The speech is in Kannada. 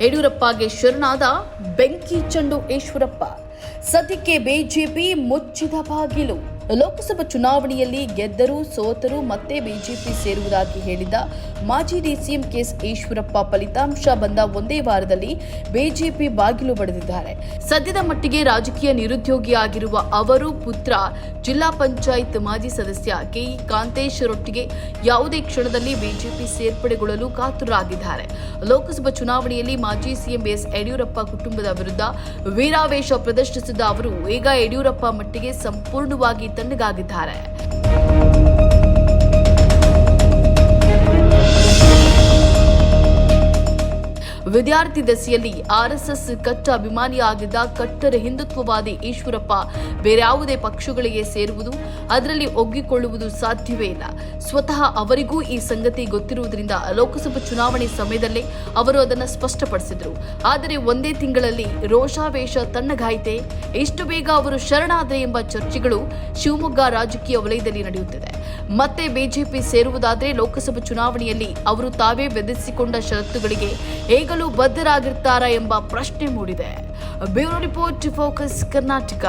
ಯಡಿಯೂರಪ್ಪಗೆ ಶರಣಾದ ಬೆಂಕಿ ಚಂಡು ಈಶ್ವರಪ್ಪ. ಸದ್ಯಕ್ಕೆ ಬಿಜೆಪಿ ಮುಚ್ಚಿದ ಬಾಗಿಲು. ಲೋಕಸಭಾ ಚುನಾವಣೆಯಲ್ಲಿ ಗೆದ್ದರೂ ಸೋತರೂ ಮತ್ತೆ ಬಿಜೆಪಿ ಸೇರುವುದಾಗಿ ಹೇಳಿದ್ದ ಮಾಜಿ ಡಿಸಿಎಂ ಕೆಎಸ್ ಈಶ್ವರಪ್ಪ ಫಲಿತಾಂಶ ಬಂದ ಒಂದೇ ವಾರದಲ್ಲಿ ಬಿಜೆಪಿ ಬಾಗಿಲು ಬಡಿದಿದ್ದಾರೆ. ಸದ್ಯದ ಮಟ್ಟಿಗೆ ರಾಜಕೀಯ ನಿರುದ್ಯೋಗಿಯಾಗಿರುವ ಅವರು ಪುತ್ರ, ಜಿಲ್ಲಾ ಪಂಚಾಯತ್ ಮಾಜಿ ಸದಸ್ಯ ಕೆಇ ಕಾಂತೇಶ್ವರೊಟ್ಟಿಗೆ ಯಾವುದೇ ಕ್ಷಣದಲ್ಲಿ ಬಿಜೆಪಿ ಸೇರ್ಪಡೆಗೊಳ್ಳಲು ಕಾತುರಾಗಿದ್ದಾರೆ. ಲೋಕಸಭಾ ಚುನಾವಣೆಯಲ್ಲಿ ಮಾಜಿ ಸಿಎಂ ಎಸ್ ಯಡಿಯೂರಪ್ಪ ಕುಟುಂಬದ ವಿರುದ್ಧ ವೀರಾವೇಶ ಪ್ರದರ್ಶಿಸಿದ ಅವರು, ಈಗ ಯಡಿಯೂರಪ್ಪ ಮಟ್ಟಿಗೆ ಸಂಪೂರ್ಣವಾಗಿ ತಣ್ಣಗಾಗಿದ್ದಾರೆ ವಿದ್ಯಾರ್ಥಿ ದೆಸೆಯಲ್ಲಿ ಆರ್ಎಸ್ಎಸ್ ಕಟ್ಟ ಅಭಿಮಾನಿಯಾಗಿದ್ದ ಕಟ್ಟರ ಹಿಂದುತ್ವವಾದಿ ಈಶ್ವರಪ್ಪ ಬೇರ್ಯಾವುದೇ ಪಕ್ಷಗಳಿಗೆ ಸೇರುವುದು, ಅದರಲ್ಲಿ ಒಗ್ಗಿಕೊಳ್ಳುವುದು ಸಾಧ್ಯವೇ ಇಲ್ಲ. ಸ್ವತಃ ಅವರಿಗೂ ಈ ಸಂಗತಿ ಗೊತ್ತಿರುವುದರಿಂದ ಲೋಕಸಭಾ ಚುನಾವಣೆ ಸಮಯದಲ್ಲೇ ಅವರು ಅದನ್ನು ಸ್ಪಷ್ಟಪಡಿಸಿದರು. ಆದರೆ ಒಂದೇ ತಿಂಗಳಲ್ಲಿ ರೋಷಾವೇಶ ತಣ್ಣಗಾಯಿತೆ, ಎಷ್ಟು ಬೇಗ ಅವರು ಶರಣಾದರೆ ಎಂಬ ಚರ್ಚೆಗಳು ಶಿವಮೊಗ್ಗ ರಾಜಕೀಯ ವಲಯದಲ್ಲಿ ನಡೆಯುತ್ತಿದೆ. ಮತ್ತೆ ಬಿಜೆಪಿ ಸೇರುವುದಾದರೆ ಲೋಕಸಭಾ ಚುನಾವಣೆಯಲ್ಲಿ ಅವರು ತಾವೇ ವಿಧಿಸಿಕೊಂಡ ಷರತ್ತುಗಳಿಗೆ ಹೇಗಲೂ ಬದ್ಧರಾಗಿರ್ತಾರಾ ಎಂಬ ಪ್ರಶ್ನೆ ಮೂಡಿದೆ. Bureau report focus Karnataka.